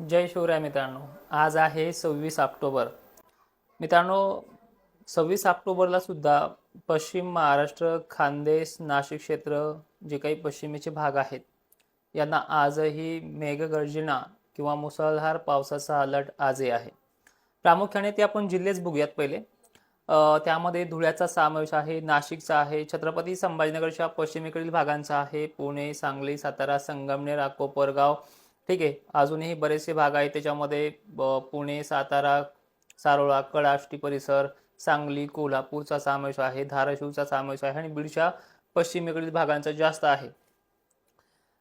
जय शिवराय मित्रांनो. आज आहे सव्वीस ऑक्टोबर. मित्रांनो सव्वीस ऑक्टोबरला सुद्धा पश्चिम महाराष्ट्र खानदेश नाशिक क्षेत्र जे काही पश्चिमेचे भाग आहेत यांना आजही मेघगर्जना किंवा मुसळधार पावसाचा अलर्ट आजही आहे. प्रामुख्याने ते आपण जिल्हेच बघूयात पहिले. त्यामध्ये धुळ्याचा समावेश आहे नाशिकचा आहे छत्रपती संभाजीनगरच्या पश्चिमेकडील भागांचा आहे पुणे सांगली सातारा संगमनेर कोपरगाव ठीक आहे. अजूनही बरेचसे भाग आहेत. त्याच्यामध्ये पुणे सातारा सारोळा कडाष्टी परिसर सांगली कोल्हापूरचा समावेश आहे धाराशिवचा समावेश आहे आणि बीडच्या पश्चिमेकडील भागांचा जास्त आहे.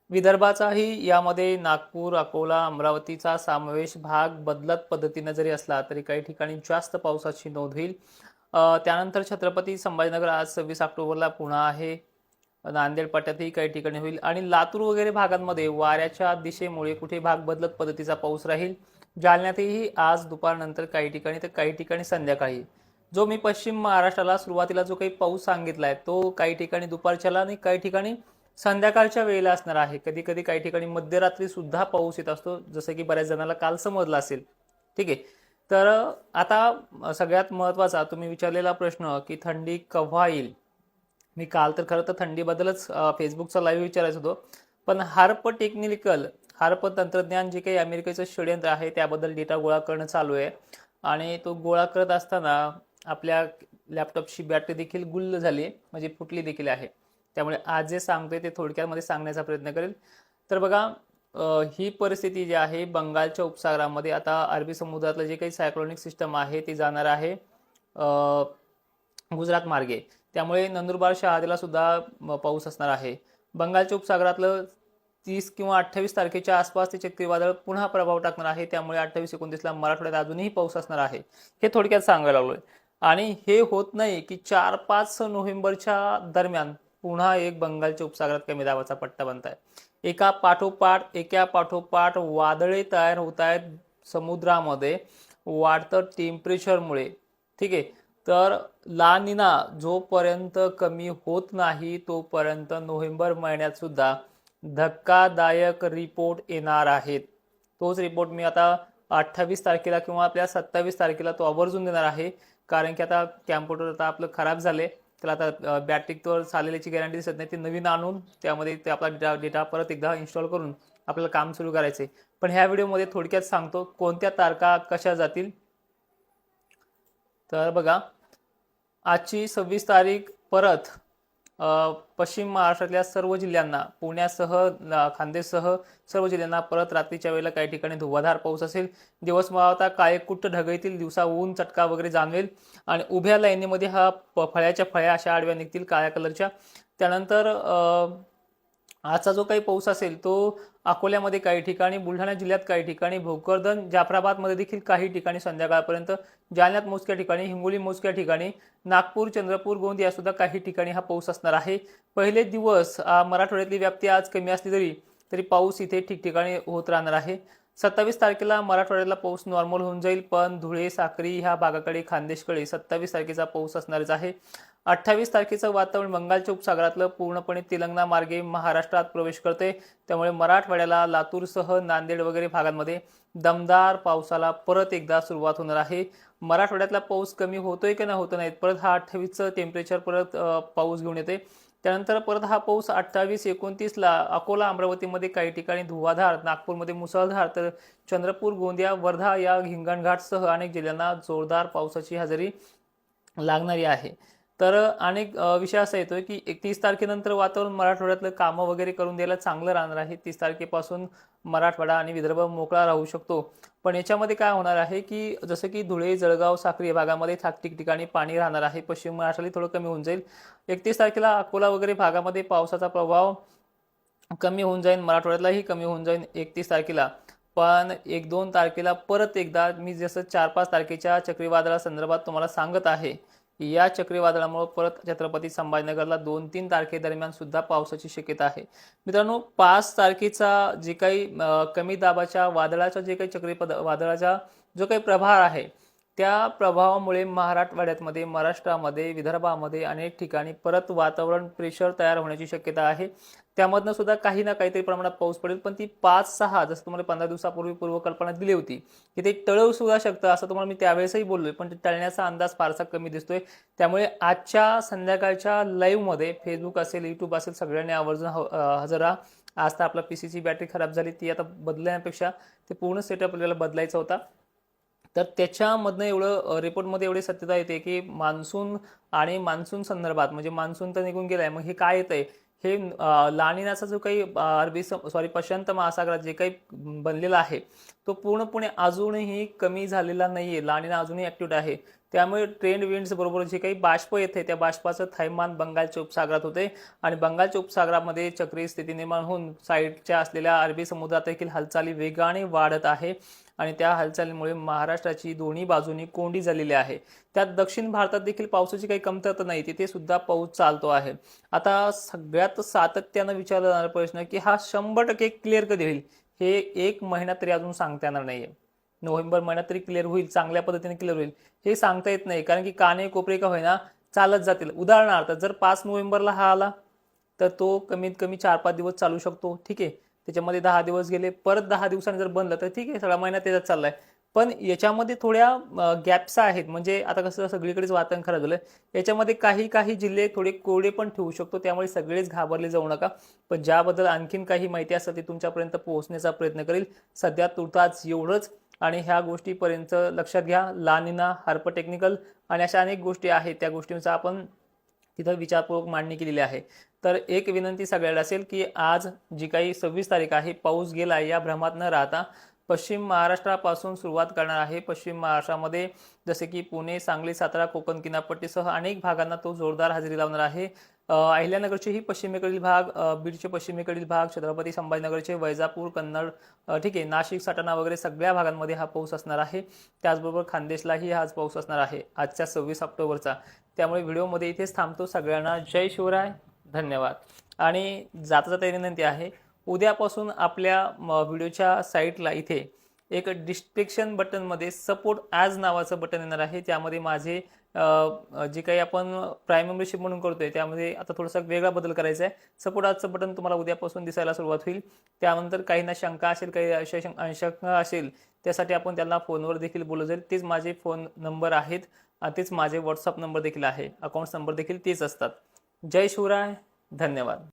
विदर्भाचाही यामध्ये नागपूर अकोला अमरावतीचा समावेश भाग बदलत पद्धतीने जरी असला तरी काही ठिकाणी जास्त पावसाची नोंद होईल. त्यानंतर छत्रपती संभाजीनगर आज सव्वीस ऑक्टोबरला पुन्हा आहे. नांदेड पट्ट्यातही काही ठिकाणी होईल. आणि लातूर वगैरे भागांमध्ये वाऱ्याच्या दिशेमुळे कुठे भाग बदलत पद्धतीचा पाऊस राहील? जालन्यातही आज दुपारनंतर काही ठिकाणी तर काही ठिकाणी संध्याकाळी. जो मी पश्चिम महाराष्ट्राला सुरुवातीला जो काही पाऊस सांगितला आहे तो काही ठिकाणी दुपारच्याला आणि काही ठिकाणी संध्याकाळच्या वेळेला असणार आहे. कधी कधी काही ठिकाणी मध्यरात्री सुद्धा पाऊस येत असतो जसं की बऱ्याच जणांना काल समजलं असेल. ठीक आहे. तर आता सगळ्यात महत्त्वाचा तुम्ही विचारलेला प्रश्न की थंडी केव्हा येईल? मी काल तर खरं तर थंडीबद्दलच फेसबुकचा लाईव्ह विचारायचं होतो. पण हार्प टेक्निकल हार्प तंत्रज्ञान जे काही अमेरिकेचं षडयंत्र आहे त्याबद्दल डेटा गोळा करणं चालू आहे. आणि तो गोळा करत असताना आपल्या लॅपटॉपची बॅटरी देखील गुल्ल झाली म्हणजे फुटली देखील आहे. त्यामुळे आज जे सांगतोय ते थोडक्यामध्ये सांगण्याचा प्रयत्न करेल. तर बघा ही परिस्थिती जी आहे बंगालच्या उपसागरामध्ये आता अरबी समुद्रातलं जे काही सायक्लोनिक सिस्टम आहे ते जाणार आहे गुजरात मार्गे. त्यामुळे नंदुरबार शहादेला सुद्धा पाऊस असणार आहे. बंगालच्या उपसागरातलं तीस किंवा अठ्ठावीस तारखेच्या आसपास ते चक्रीवादळ पुन्हा प्रभाव टाकणार आहे. त्यामुळे अठ्ठावीस एकोणतीसला मराठवाड्यात अजूनही पाऊस असणार आहे. हे थोडक्यात सांगायला लागलोय. आणि हे होत नाही की चार पाच नोव्हेंबरच्या दरम्यान पुन्हा एक बंगालच्या उपसागरात कमी दाबाचा पट्टा बनत आहे. एका पाठोपाठ एका पाठोपाठ वादळे तयार होत आहेत समुद्रामध्ये. वाढतं टेम्परेचरमुळे ठीक आहे? तर ला निना जोपर्यंत कमी होत नाही तोपर्यंत नोव्हेंबर महिन्यात सुद्धा धक्कादायक रिपोर्ट येणार आहेत. तोच रिपोर्ट मी आता अठ्ठावीस तारखेला किंवा आपल्या सत्तावीस तारखेला तो आवर्जून देणार आहे. कारण की आता कॅम्प्युटर आता आपलं खराब झाले त्याला आता बॅटरीवर चालेल्याची चाललेल्याची गॅरंटी दिसत नाही. ते नवीन आणून त्यामध्ये ते आपला डेटा डेटा परत एकदा इन्स्टॉल करून आपल्याला काम सुरू करायचे पण ह्या व्हिडिओमध्ये थोडक्यात सांगतो कोणत्या तारखा कशा जातील? तर बघा आजची सव्वीस तारीख परत पश्चिम महाराष्ट्रातल्या सर्व जिल्ह्यांना पुण्यासह खांदेसह सर्व जिल्ह्यांना परत रात्रीच्या वेळेला काही ठिकाणी धुवाधार पाऊस असेल. दिवस मावळता काळे कुट्ट ढगळतील दिवसा ऊन चटका वगैरे जाणवेल आणि उभ्या लाईनीमध्ये हा फळ्याच्या फळ्या अशा आडव्या निघतील काळ्या कलरच्या. त्यानंतर आजचा जो काही पाऊस असेल तो अकोल्यामध्ये काही ठिकाणी बुलढाणा जिल्ह्यात काही ठिकाणी भोकरदन जाफराबादमध्ये देखील काही ठिकाणी संध्याकाळपर्यंत जालन्यात मोजक्या ठिकाणी हिंगोली मोजक्या ठिकाणी नागपूर चंद्रपूर गोंदिया सुद्धा काही ठिकाणी हा पाऊस असणार आहे. पहिले दिवस मराठवाड्यातली व्याप्ती आज कमी असली तरी तरी पाऊस इथे ठिकठिकाणी होत राहणार आहे. सत्तावीस तारखेला मराठवाड्यातला पाऊस नॉर्मल होऊन जाईल पण धुळे साक्री ह्या भागाकडे खानदेशकडे सत्तावीस तारखेचा पाऊस असणारच आहे. अठ्ठावीस तारखेचं वातावरण बंगालच्या उपसागरातलं पूर्णपणे तेलंगणा मार्गे महाराष्ट्रात प्रवेश करते. त्यामुळे मराठवाड्याला लातूरसह नांदेड वगैरे भागांमध्ये दमदार पावसाला परत एकदा सुरुवात होणार आहे. मराठवाड्यातला पाऊस कमी होतोय की नाही होत नाहीत परत हा अठ्ठावीसचं टेम्परेचर परत पाऊस घेऊन येते. त्यानंतर परत हा पाऊस अठ्ठावीस एकोणतीसला अकोला अमरावतीमध्ये काही ठिकाणी धुवाधार नागपूरमध्ये मुसळधार तर चंद्रपूर गोंदिया वर्धा या हिंगणघाटसह अनेक जिल्ह्यांना जोरदार पावसाची हजेरी लागणारी आहे. तर अनेक विषय असा येतोय की एकतीस तारखेनंतर वातावरण मराठवाड्यातलं कामं वगैरे करून द्यायला चांगलं राहणार आहे. तीस तारखेपासून मराठवाडा आणि विदर्भ मोकळा राहू शकतो. पण याच्यामध्ये काय होणार आहे की जसं की धुळे जळगाव साक्री भागामध्ये ठाकठीक ठिकाणी पाणी राहणार आहे. पश्चिम महाराष्ट्राला थोडं कमी होऊन जाईल. एकतीस तारखेला अकोला वगैरे भागामध्ये पावसाचा प्रभाव कमी होऊन जाईल मराठवाड्यातलाही कमी होऊन जाईल एकतीस तारखेला. पण एक दोन तारखेला परत एकदा मी जसं चार पाच तारखेच्या चक्रीवादळा संदर्भात तुम्हाला सांगत आहे या चक्रीवादळामुळे परत छत्रपती संभाजीनगरला दोन तीन तारखेदरम्यान सुद्धा पावसाची शक्यता आहे. मित्रांनो पाच तारखेचा जे काही कमी दाबाच्या वादळाचा जे काही चक्रीपद वादळाचा जो काही प्रभार आहे त्या प्रभावामुळे मराठवाड्यातमध्ये महाराष्ट्रामध्ये विदर्भामध्ये अनेक ठिकाणी परत वातावरण प्रेशर तयार होण्याची शक्यता आहे. त्यामधनं सुद्धा काही ना काहीतरी प्रमाणात पाऊस पडेल पण ती पाच सहा जसं तुम्हाला पंधरा दिवसापूर्वी पूर्वकल्पना दिली होती की ते टळवू सुद्धा शकतं असं तुम्हाला मी त्यावेळेसही बोललोय पण ते टळण्याचा अंदाज फारसा कमी दिसतोय. त्यामुळे आजच्या संध्याकाळच्या लाईव्हमध्ये फेसबुक असेल युट्यूब असेल सगळ्यांनी आवर्जून ह- हजर राहा. आज तर आपला पी सीची बॅटरी खराब झाली ती आता बदलण्यापेक्षा ते पूर्ण सेटअप आपल्याला बदलायचा होता. तर त्याच्यामधनं एवढं रिपोर्टमध्ये एवढी सत्यता येते की मान्सून आणि मान्सून संदर्भात म्हणजे मान्सून तर निघून गेलाय मग हे काय येतंय? हे लानिनाचा जो काही अरबी सॉरी प्रशांत महासागरात जे काही बनलेलं आहे तो पूर्णपणे अजूनही कमी झालेला नाही आहे लाणीनं अजूनही ॲक्टिव्ह आहे. त्यामुळे ट्रेंड विंड्स बरोबर जे काही बाष्प येते त्या बाष्पाचं थैमान बंगालच्या उपसागरात होते. आणि बंगालच्या उपसागरामध्ये चक्रीय स्थिती निर्माण होऊन साईडच्या असलेल्या अरबी समुद्रात देखील हालचाली वेगाने वाढत आहे. आणि त्या हालचालीमुळे महाराष्ट्राची दोन्ही बाजूनी कोंडी झालेली आहे. त्यात दक्षिण भारतात देखील पावसाची काही कमतरता नाही. तिथे सुद्धा पाऊस चालतो आहे. आता सगळ्यात सातत्यानं विचारला जाणारा प्रश्न की हा शंभर टक्के क्लिअर कधी होईल? हे एक महिना तरी अजून सांगता येणार नाहीये. नोव्हेंबर महिन्यात तरी क्लिअर होईल चांगल्या पद्धतीने क्लिअर होईल. हे सांगता येत नाही कारण की काने कोपरे का होईना चालत जातील. उदाहरणार्थ जर पाच नोव्हेंबरला हा आला तर तो कमीत कमी चार पाच दिवस चालू शकतो. ठीक आहे. त्याच्यामध्ये दहा दिवस गेले परत दहा दिवसांनी जर बनलं तर ठीक आहे सगळा महिना त्याच्यात चाललाय. पण याच्यामध्ये थोड्या गॅप्स आहेत. म्हणजे आता कसं सगळीकडेच वातावरण खराब झालं याच्यामध्ये काही काही जिल्हे थोडे कोरडे पण ठेवू शकतो. त्यामुळे सगळेच घाबरले जाऊ नका. पण ज्याबद्दल आणखीन काही माहिती असेल ती तुमच्यापर्यंत पोहोचण्याचा प्रयत्न करेल. सध्या तुर्तास एवढंच. आणि ह्या गोष्टीपर्यंत लक्षात घ्या. लानिना हार्प टेक्निकल आणि अशा अनेक गोष्टी आहेत. त्या गोष्टींचा आपण तिथं विचारपूर्वक मांडणी केलेली आहे. तर एक विनंती सगळ्याला असेल की आज जी काही सव्वीस तारीख आहे पाऊस गेला या भ्रमात न राहता पश्चिम महाराष्ट्रापासून सुरुवात करणार आहे. पश्चिम महाराष्ट्रामध्ये जसे की पुणे सांगली सातारा कोकण किनारपट्टीसह अनेक भागांना तो जोरदार हजेरी लावणार आहे. अहिल्यानगरचेही अहिल्यानगरचे ही पश्चिमेकडील भाग बीडचे पश्चिमेकडील भाग छत्रपती संभाजीनगरचे वैजापूर कन्नड ठीक आहे नाशिक सटाणा वगैरे सगळ्या भागांमध्ये हा पाऊस असणार आहे. त्याचबरोबर खानदेशलाही आज पाऊस असणार आहे आजच्या सव्वीस ऑक्टोबरचा. त्यामुळे व्हिडिओमध्ये इथेच थांबतो सगळ्यांना. जय शिवराय. धन्यवाद. आणि जाता जाता विनंती आहे. उद्यापासून आपल्या म, व्हिडिओच्या साईटला इथे एक डिस्ट्रिक्शन बटनमध्ये सपोर्ट ॲज नावाचं बटन येणार आहे. त्यामध्ये माझे जे काही आपण प्राईम मेंबरशिप म्हणून करतोय त्यामध्ये आता थोडासा वेगळा बदल करायचा आहे. सपोर्ट आजचं बटन तुम्हाला उद्यापासून दिसायला सुरुवात होईल. त्यानंतर काहींना शंका असेल काही अशा शंका असेल त्यासाठी आपण त्यांना फोनवर देखील बोलू जाईल. तेच माझे फोन नंबर आहेत. तेच माझे व्हॉट्सअप नंबर देखील आहे. अकाउंट्स नंबर देखील तेच असतात. जय शिवराय. धन्यवाद.